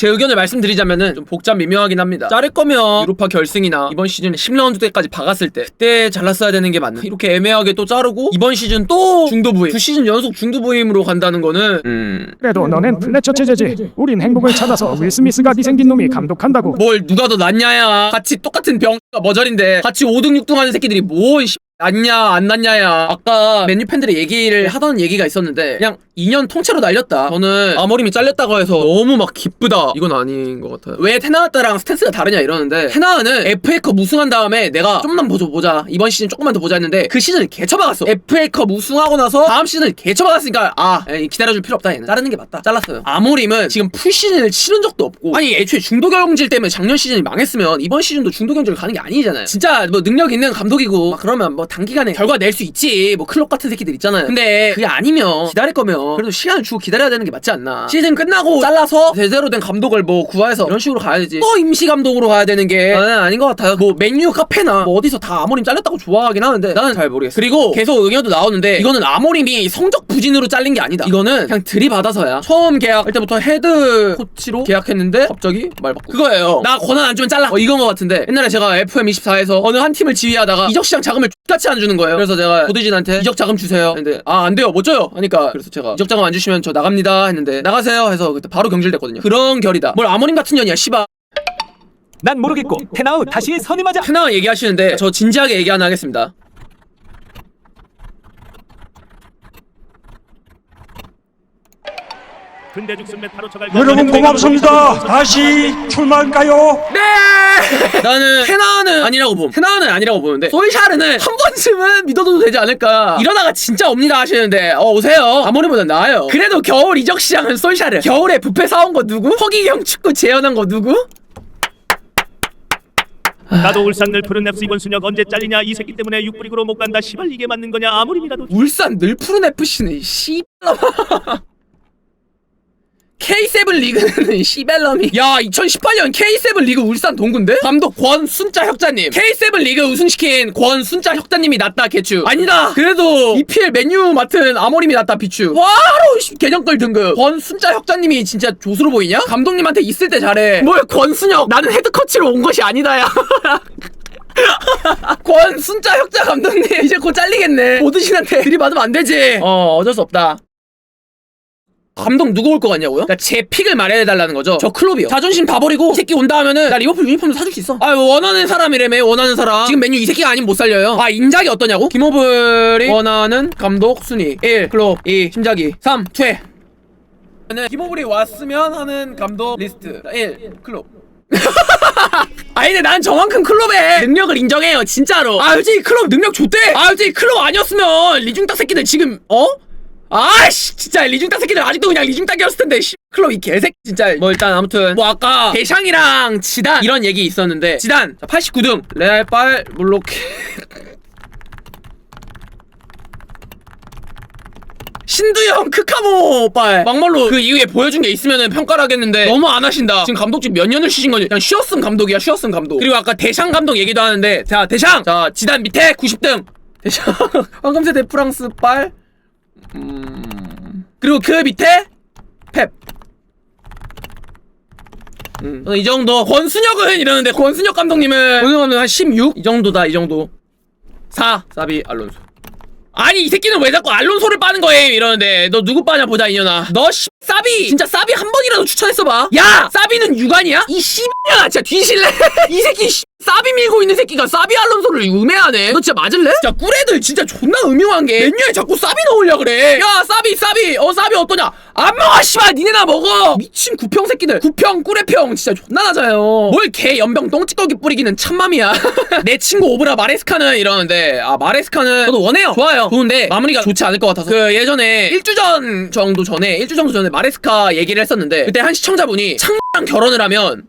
제 의견을 말씀드리자면은 좀 복잡 미묘하긴 합니다. 자를 거면 유로파 결승이나 이번 시즌 10라운드 때까지 박았을 때 그때 잘랐어야 되는 게 맞나? 이렇게 애매하게 또 자르고 이번 시즌 또 중도 부임, 두 시즌 연속 중도 부임으로 간다는 거는 음. 그래도 너넨 플래처 체제지. 우린 행복을 찾아서 윌 스미스가 네 생긴 놈이 감독한다고. 뭘 누가 더 낫냐야. 같이 똑같은 병가 머저린데 같이 5등 6등 하는 새끼들이 뭘 씨, 낫냐 안 낫냐야. 아까 맨유 팬들이 얘기를 하던 얘기가 있었는데 그냥 2년 통째로 날렸다. 저는 아모림이 잘렸다고 해서 너무 막 기쁘다. 이건 아닌 것 같아요. 왜 테나우따랑 스탠스가 다르냐 이러는데 테나우는 FA컵 우승한 다음에 내가 좀만 보자 보자. 이번 시즌 조금만 더 보자 했는데 그 시즌을 개쳐박았어. FA컵 우승하고 나서 다음 시즌을 개쳐박았으니까 아 에이, 기다려줄 필요 없다 얘는. 자르는 게 맞다. 잘랐어요. 아모림은 지금 풀 시즌을 치른 적도 없고 아니 애초에 중도 경질 때문에 작년 시즌이 망했으면 이번 시즌도 중도 경질 가는 게 아니잖아요. 진짜 뭐 능력 있는 감독이고 막 그러면 뭐 단기간에 결과 낼 수 있지. 뭐 클럽 같은 새끼들 있잖아요. 근데 그게 아니면 기다릴 거면 그래도 시간을 주고 기다려야 되는 게 맞지 않나. 시즌 끝나고 잘라서 제대로 된 감독을 뭐 구해서 이런 식으로 가야 되지. 또 임시 감독으로 가야 되는 게 나는 아닌 것 같아요. 뭐 맨유 카페나 뭐 어디서 다 아모림 잘렸다고 좋아하긴 하는데 나는 잘 모르겠어. 그리고 계속 의견도 나오는데 이거는 아모림이 성적 부진으로 잘린 게 아니다. 이거는 그냥 들이받아서야. 처음 계약할 때부터 헤드 코치로 계약했는데 갑자기 말 바꾸고. 그거예요. 나 권한 안 주면 잘라. 어, 이건 것 같은데 옛날에 제가 FM24에서 어느 한 팀을 지휘하다가 이적 시장 자금을 X같이 안 주는 거예요. 그래서 제가 고대진한테 이적 자금 주세요. 했는데 아 안 돼요 못 줘요. 하니까 그래서 제가 자금 안 주시면 저 나갑니다 했는데 나가세요 해서 그때 바로 경질됐거든요. 그런 결이다. 뭘 아모림 같은 년이야 씨발. 난 모르겠고 테나우 다시 선임하자. 하나 얘기하시는데 저 진지하게 얘기 하나 하겠습니다. 근대 죽순 메타로 쳐갈 여러분 고맙습니다. 다시 출마할까요? 네! 나는 테나는 아니라고 봄. 테나는 아니라고 보는데 솔샤르는 한 번쯤은 믿어도 되지 않을까. 이러다가 진짜 옵니다 하시는데 어 오세요. 아무리보다 나아요. 그래도 겨울 이적 시장은 솔샤르. 겨울에 부페 사온 거 누구? 허기경 축구 재현한 거 누구? 나도 울산 늘 푸른 nep스 이번 순혁 언제 잘리냐 이 새끼 때문에 육부리그로 못 간다 시발 이게 맞는 거냐 아무리라도 울산 늘 푸른 FC는 씨발놈아. K7 리그는 시벨럼이. 야 2018년 K7 리그 울산 동구인데? 감독 권순자 혁자님. K7 리그 우승시킨 권순자 혁자님이 낫다 개추. 아니다. 그래도 EPL 맨유 맡은 아모림이 낫다 비추. 바로 씨, 개념걸 등급. 권순자 혁자님이 진짜 조수로 보이냐? 감독님한테 있을 때 잘해. 뭘 권순혁. 나는 헤드커치로 온 것이 아니다야. 권 순자 혁자 감독님. 이제 곧 잘리겠네. 오드신한테 들이받으면 안 되지. 어 어쩔 수 없다 감독 누구 올 것 같냐고요? 그러니까 제 픽을 말해달라는 거죠. 저 클럽이요. 자존심 다 버리고 이 새끼 온다 하면은 나 리버풀 유니폼도 사줄 수 있어. 아 원하는 사람이라며 원하는 사람. 지금 맨유 이 새끼가 아니면 못 살려요. 아 인작이 어떠냐고? 김호블이 원하는 감독 순위 1 클럽 2 심작이 3 퇴. 김호블이 왔으면 하는 감독 리스트 1 클럽 아니 근데 난 저만큼 클럽의 능력을 인정해요 진짜로 아 솔직히 클럽 능력 좋대 아 솔직히 클럽 아니었으면 리중딱 새끼들 지금 어? 아씨 진짜 리중딱 새끼들 아직도 그냥 리중딱이었을 텐데 씨. 클럽 이 개새끼 진짜. 뭐 일단 아무튼. 뭐 아까 대샹이랑 지단 이런 얘기 있었는데 지단. 자, 89등. 레알 빨 물로케 신두영 크카모 빨 막말로 그 이후에 보여준 게 있으면은 평가를 하겠는데 너무 안 하신다. 지금 감독직 몇 년을 쉬신 거지? 그냥 쉬었음 감독이야 쉬었음 감독. 그리고 아까 대샹 감독 얘기도 하는데 자 대샹 자 지단 밑에 90등. 대샹 황금세대 프랑스 빨 음... 그리고 그 밑에 펩 음. 이 정도. 권순혁은 이러는데 권순혁 감독님은 권순혁은 한 16? 이 정도다 이 정도. 4 사비 알론소. 아니 이 새끼는 왜 자꾸 알론소를 빠는 거예요? 이러는데. 너 누구 빠냐 보자 이년아. 너 씨, 사비! 진짜 사비 한 번이라도 추천했어봐. 야! 사비는 유관이야? 이 씨발년아 진짜 뒤질래? 이 새끼 씨, 사비 밀고 있는 새끼가 사비 알론소를 음해하네? 너 진짜 맞을래? 진짜 꿀애들 진짜 존나 음흉한 게 맨유에 자꾸 사비 넣으려 그래? 야 사비 사비! 어 사비 어떠냐? 안 먹어 씨발! 니네나 먹어! 미친 구평 새끼들. 구평 꿀애평! 진짜 존나 낮아요. 뭘 개 연병 똥찌꺼기 뿌리기는 참맘이야. 내 친구 오브라 마레스카는 이러는데 아 마레스카는 저도 원해요. 좋아요. 좋은데 마무리가 좋지 않을 것 같아서. 그 예전에 1주 전 정도 전에 1주 정도 전에 마레스카 얘기를 했었는데 그때 한 시청자분이 창랑 결혼을 하면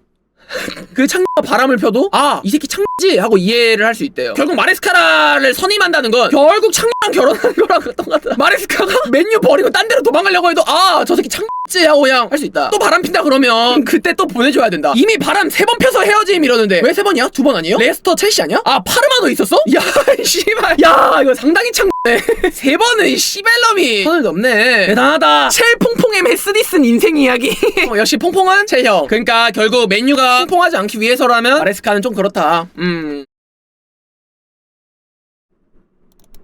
그 창녀가 바람을 펴도 아 이 새끼 창지 하고 이해를 할 수 있대요 결국 마레스카라를 선임한다는 건 결국 창녀랑 결혼한 거랑 똑같아 마레스카가 맨유 버리고 딴 데로 도망가려고 해도 아 저 새끼 창지 하고 그냥 할 수 있다. 또 바람 핀다 그러면 그때 또 보내줘야 된다. 이미 바람 세 번 펴서 헤어짐 이러는데 왜 세 번이야? 두 번 아니에요? 레스터 첼시 아니야? 아 파르마도 있었어? 야 씨발 야 이거 상당히 창네 세 번은 시벨럼이 선을 넘네 대단하다 첼 퐁퐁의 메스디슨 인생 이야기 어, 역시 퐁퐁은 첼형 그러니까 결국 맨유가 퐁퐁하지 않기 위해서라면 마레스카는 좀 그렇다 음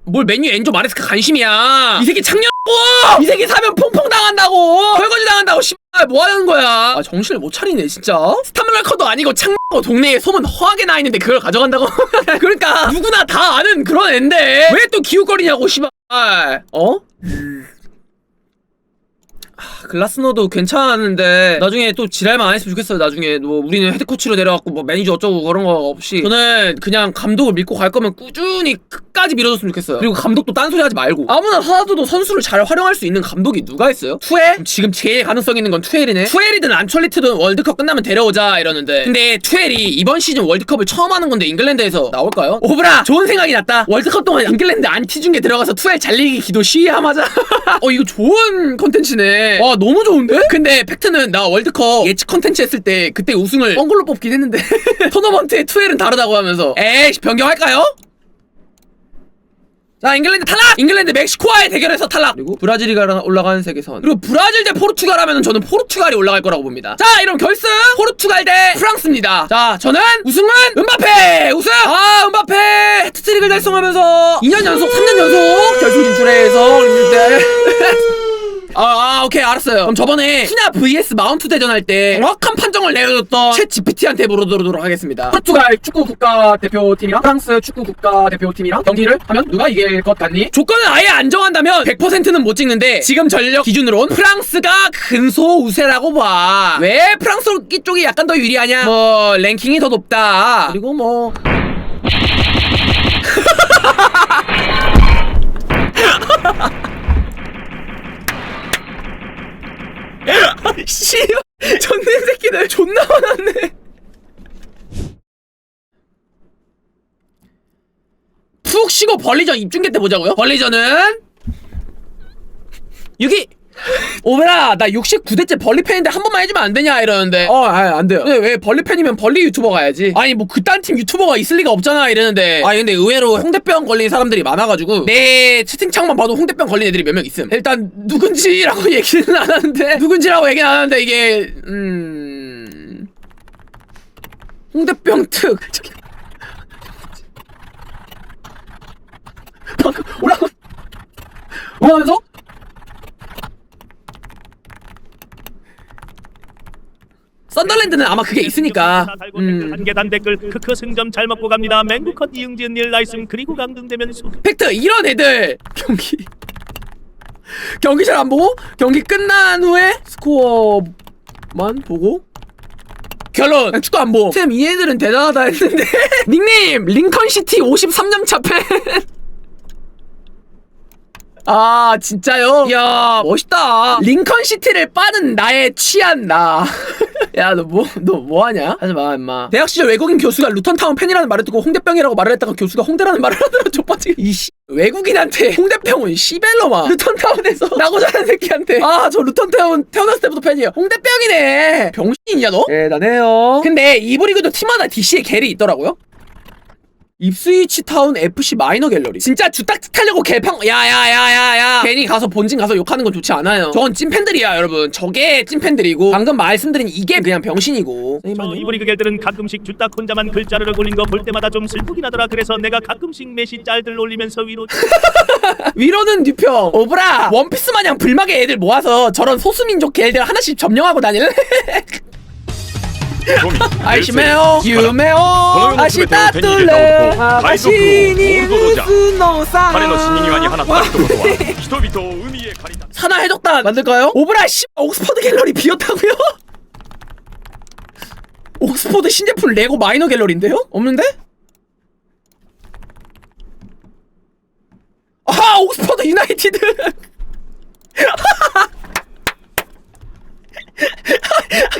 뭘 맨유 엔조 마레스카 관심이야. 이 새끼 창녀고 이 새끼 사면 퐁퐁 당한다고. 설거지 당한다고 씨발. 뭐 하는 거야? 아 정신을 못 차리네 진짜. 스타밀러커도 아니고 창녀고 동네에 소문 허하게 나 있는데 그걸 가져간다고? 그러니까 누구나 다 아는 그런 앤데 왜 또 기웃거리냐고 씨발. 어? 아, 글라스노도 괜찮았는데 나중에 또 지랄만 안 했으면 좋겠어요 나중에 뭐 우리는 헤드코치로 내려갔고 뭐 매니저 어쩌고 그런 거 없이 저는 그냥 감독을 믿고 갈 거면 꾸준히 끝까지 밀어줬으면 좋겠어요 그리고 감독도 딴소리 하지 말고 아무나 하나도 선수를 잘 활용할 수 있는 감독이 누가 있어요? 투엘? 지금 제일 가능성 있는 건 투엘이네 투엘이든 안철리트든 월드컵 끝나면 데려오자 이러는데 근데 투엘이 이번 시즌 월드컵을 처음 하는 건데 잉글랜드에서 나올까요? 오브라 좋은 생각이 났다 월드컵 동안 잉글랜드 안티 중에 들어가서 투엘 잘리기 기도 시위하마자 어 이거 좋은 컨텐츠네 와 너무 좋은데? 근데 팩트는 나 월드컵 예측 컨텐츠 했을 때 그때 우승을 뻥글로 뽑긴 했는데 토너먼트의 투엘은 다르다고 하면서 에이 변경할까요? 자 잉글랜드 탈락! 잉글랜드 멕시코와의 대결에서 탈락! 그리고 브라질이 올라가는 세계선 그리고 브라질 대 포르투갈 하면 저는 포르투갈이 올라갈 거라고 봅니다 자 이런 결승 포르투갈 대 프랑스입니다 자 저는 우승은 은바페 우승! 아 은바페 해트트릭을 달성하면서 2년 연속 3년 연속 결승 진출해서 때 아, 아, 오케이, 알았어요. 그럼 저번에 수냐 vs 마운트 대전 할 때 정확한 판정을 내려줬던 챗 GPT한테 물어보도록 하겠습니다. 포르투갈 축구 국가 대표팀이랑 프랑스 축구 국가 대표팀이랑 경기를 하면 누가 이길 것 같니? 조건을 아예 안 정한다면 100%는 못 찍는데 지금 전력 기준으론 프랑스가 근소 우세라고 봐. 왜 프랑스 쪽이 약간 더 유리하냐? 뭐 랭킹이 더 높다. 그리고 뭐 씨발. 전내 새끼들 존나 많았네. 푹 쉬고 벌리전 입중계 때 보자고요? 벌리전은? 6위 오베라 나 69대째 벌리 팬인데 한 번만 해주면 안 되냐 이러는데. 어 아, 안 돼요. 근데 왜 벌리 팬이면 벌리 유튜버 가야지. 아니 뭐 그딴 팀 유튜버가 있을 리가 없잖아 이러는데. 아니 근데 의외로 홍대병 걸린 사람들이 많아가지고. 내 채팅창만 봐도 홍대병 걸린 애들이 몇 명 있음. 일단 누군지라고 얘기는 안 하는데. 누군지라고 얘기는 안 하는데 이게 음. 홍대병 특. 저기. 방금 올라가 올라가면서 썬더랜드는 아마 그게 있으니까. 음. 한 계단 댓글 크크 승점 잘 먹고 갑니다. 맹구컷 이응지은 일 나이스 그리고 강등되면 수 팩트 이런 애들! 경기. 경기 잘 안 보고? 경기 끝난 후에 스코어만 보고? 결론! 축구 안 보고. 쌤 이 애들은 대단하다 했는데. 닉네임 링컨시티 53점 차팬 아 진짜요? 이야 멋있다. 링컨 시티를 빠는 나의 취한 나. 야 너 뭐 너 뭐하냐? 하지 마 임마. 대학 시절 외국인 교수가 루턴타운 팬이라는 말을 듣고 홍대병이라고 말을 했다가 교수가 홍대라는 말을 하더라 족빠지 이 씨. 외국인한테 홍대병은 시벨러마. 루턴타운에서. 나고 자란 새끼한테. 아 저 루턴타운 태어났을 때부터 팬이에요. 홍대병이네. 병신이냐 너? 대단해요. 근데 이브리그도 팀마다 DC에 갤이 있더라고요 입스위치 타운 FC 마이너 갤러리. 진짜 주딱지 타려고 개팡 야야야야야. 괜히 가서 본진 가서 욕하는 건 좋지 않아요. 저건 찐팬들이야 여러분. 저게 찐팬들이고. 방금 말씀드린 이게 그냥 병신이고. 저 이브리그 갤들은 가끔씩 주딱 혼자만 글자를 올린 거 볼 때마다 좀 슬프긴 하더라. 그래서 내가 가끔씩 메시 짤들 올리면서 위로 위로는 뉴평. 오브라 원피스 마냥 불막의 애들 모아서 저런 소수민족 개들 하나씩 점령하고 다닐래? 아이시메오 유메오 아시다 뚫레 아시니 무슨 노사 彼の死に際に放った一言は人々を海へ駆り出す 산하 해적단 만들까요? 오브라 씨 옥스퍼드 갤러리 비었다고요? 옥스퍼드 신제품 레고 마이너 갤러리인데요? 없는데? 아 옥스퍼드 유나이티드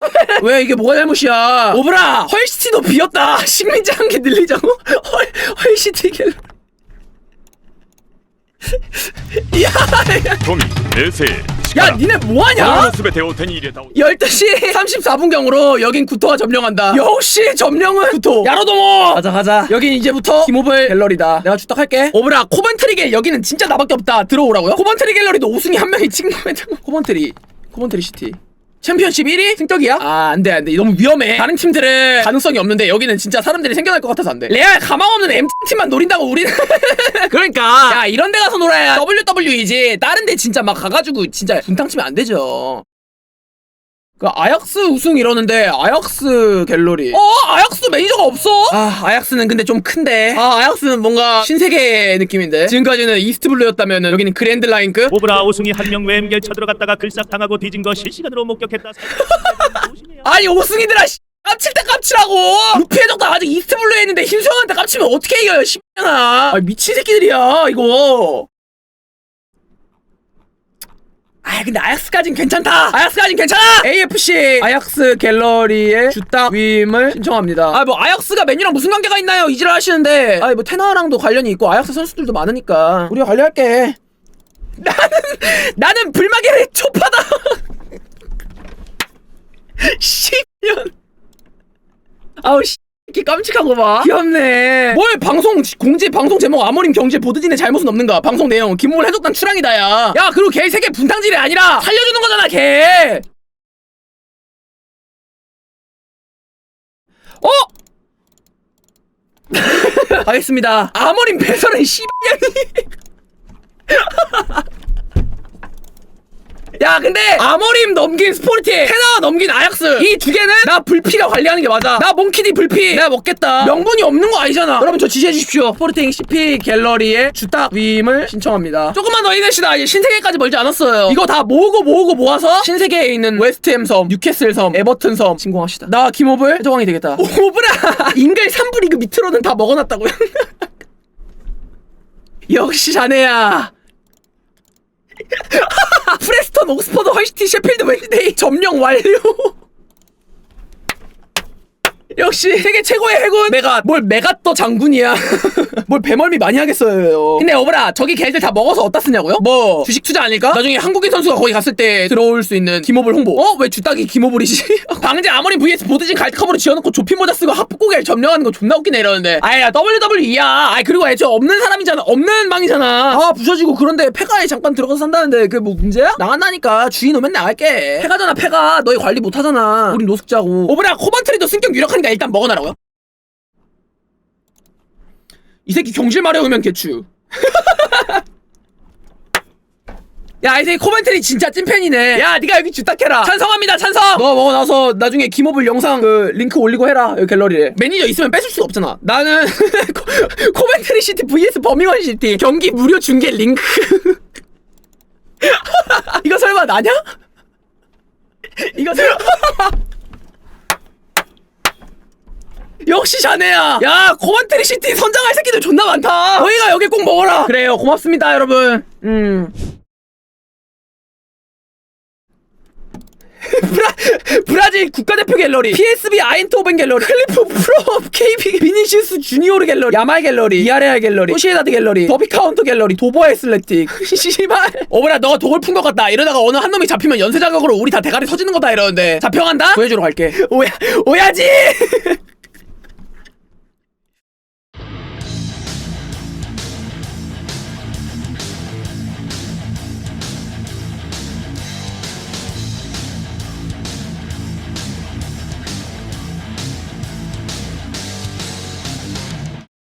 왜 이게 뭐가 잘못이야? 오브라 헐시티도 비었다. 식민지 한 개 늘리자고? 헐 헐시티 갤. 야, 야, 토미 내세 야, 니네 뭐 하냐? 12시 34분경으로 여긴 구토가 점령한다. 역시 점령은 구토. 야로동호! 가자, 가자. 여긴 이제부터 디모블 갤러리다. 내가 주탁할게. 오브라, 코번트리게 여기는 진짜 나밖에 없다. 들어오라고요? 코번트리 갤러리도 오승이 한 명이 찍는 거야. 코번트리. 코번트리 시티. 챔피언십 1위? 승격이야? 아 안 돼 안 돼. 너무 위험해. 다른 팀들은 가능성이 없는데 여기는 진짜 사람들이 생겨날 것 같아서 안 돼. 레알 가망 없는 MT팀만 노린다고 우리는 그러니까. 야 이런 데 가서 놀아야 WWE지. 다른 데 진짜 막 가가지고 진짜 분탕 치면 안 되죠 그 아약스 우승 이러는데 아약스 갤러리. 어? 아약스 매니저가 없어? 아 아약스는 근데 좀 큰데. 아 아약스는 뭔가 신세계 느낌인데. 지금까지는 이스트블루였다면 여기는 그랜드라인급 오브라 오승이 한 명 외엠겔 쳐들어갔다가 글싹 당하고 뒤진 거 실시간으로 목격했다. 아니 오승이들아 씨. 깝칠 때 깝치라고. 루피 해적도 아직 이스트블루에 있는데 힘수형한테 깝치면 어떻게 이겨요 씨X년아 아 미친 새끼들이야 이거 아 근데 아약스까진 괜찮다. 아약스까진 괜찮아! AFC 아약스 갤러리의 주딱 위임을 신청합니다. 아 뭐 아약스가 맨유랑 무슨 관계가 있나요? 이지랄 하시는데. 아뭐 테너랑도 관련이 있고 아약스 선수들도 많으니까. 우리가 관리할게. 나는 나는 불마개의 초파다. 10년. 아우 씨 이렇게 깜찍한 거 봐. 귀엽네. 뭘 방송 공지 방송 제목 아모림 경제 보드진의 잘못은 없는가? 방송 내용 김몰 해적단 출항이다 야. 야 그리고 걔 세계 분탕질이 아니라 살려주는 거잖아 걔. 어? 알겠습니다. 아모림 배설은 씨발년이. 야 근데 아모림 넘긴 스포르티 테나 넘긴 아약스. 이 두 개는 나 불피가 관리하는 게 맞아. 나 몽키디 불피. 내가 먹겠다. 명분이 없는 거 아니잖아. 여러분 저 지지해 주십시오. 스포르팅 CP 갤러리의 주딱 위임을 신청합니다. 조금만 더 힘냅시다. 이제 신세계까지 멀지 않았어요. 이거 다 모으고 모으고 모아서 신세계에 있는 웨스트햄 섬 뉴캐슬 섬 에버튼 섬. 진공합시다. 나 김오블 해적왕이 되겠다. 오브라 인글 3부 리그 밑으로는 다 먹어놨다고요? 역시 자네야 프레스턴, 옥스퍼드, 헐시티, 셰필드, 웨스데이 점령 완료. 역시 세계 최고의 해군. 메가 뭘 메가떠 장군이야. 뭘 배멀미 많이 하겠어요. 근데 오브라 저기 걔들 다 먹어서 어디다 쓰냐고요? 뭐? 주식 투자 아닐까? 나중에 한국인 선수가 거기 갔을 때 들어올 수 있는 김오블 홍보. 어? 왜 주딱이 김오블이지? 방제 아머리 vs 보드진 갈트컵으로 지어놓고 조피 모자 쓰고 합고개를 점령하는 거 존나 웃기네 이러는데. 아야 WWE야. 아이 그리고 애초에 없는 사람이잖아. 없는 망이잖아. 아 부셔지고 그런데 폐가에 잠깐 들어가서 산다는데 그게 뭐 문제야? 나간다니까. 주인 오면 나갈게. 폐가잖아 폐가. 너희 관리 못하잖아. 우린 노숙자고. 오브라 코번트리도 승격 유력 하니까 일단 먹어놔라고요? 이 새끼 경질 마려우면 개추 야, 이 새끼 코멘트리 진짜 찐팬이네. 야, 네가 여기 주탁해라. 찬성합니다, 찬성. 너 먹어 나서 나중에 김호블 영상 그 링크 올리고 해라. 여기 갤러리에. 매니저 있으면 뺏을 수가 없잖아. 나는 코- 코멘트리 시티 vs 버밍원 시티 경기 무료 중계 링크. 이거 설마 나냐? 이거 설마 역시 자네야. 야, 코멘트리 시티 선장할 새끼들 존나 많다. 너희가 여기 꼭 먹어라. 그래요, 고맙습니다, 여러분. 음. 브라, 브라질 국가대표 갤러리 PSB 아인토벤 갤러리 클리프 프로 KB 비니시우스 주니오르 갤러리 야말 갤러리 이아레알 갤러리 소시에다드 갤러리 더비 카운터 갤러리 도보 애슬레틱 씨발 어머나 너가 독을 푼 것 같다 이러다가 어느 한 놈이 잡히면 연쇄 자격으로 우리 다 대가리 터지는 거다 이러는데 잡혀간다? 구해주러 갈게 오야 오야지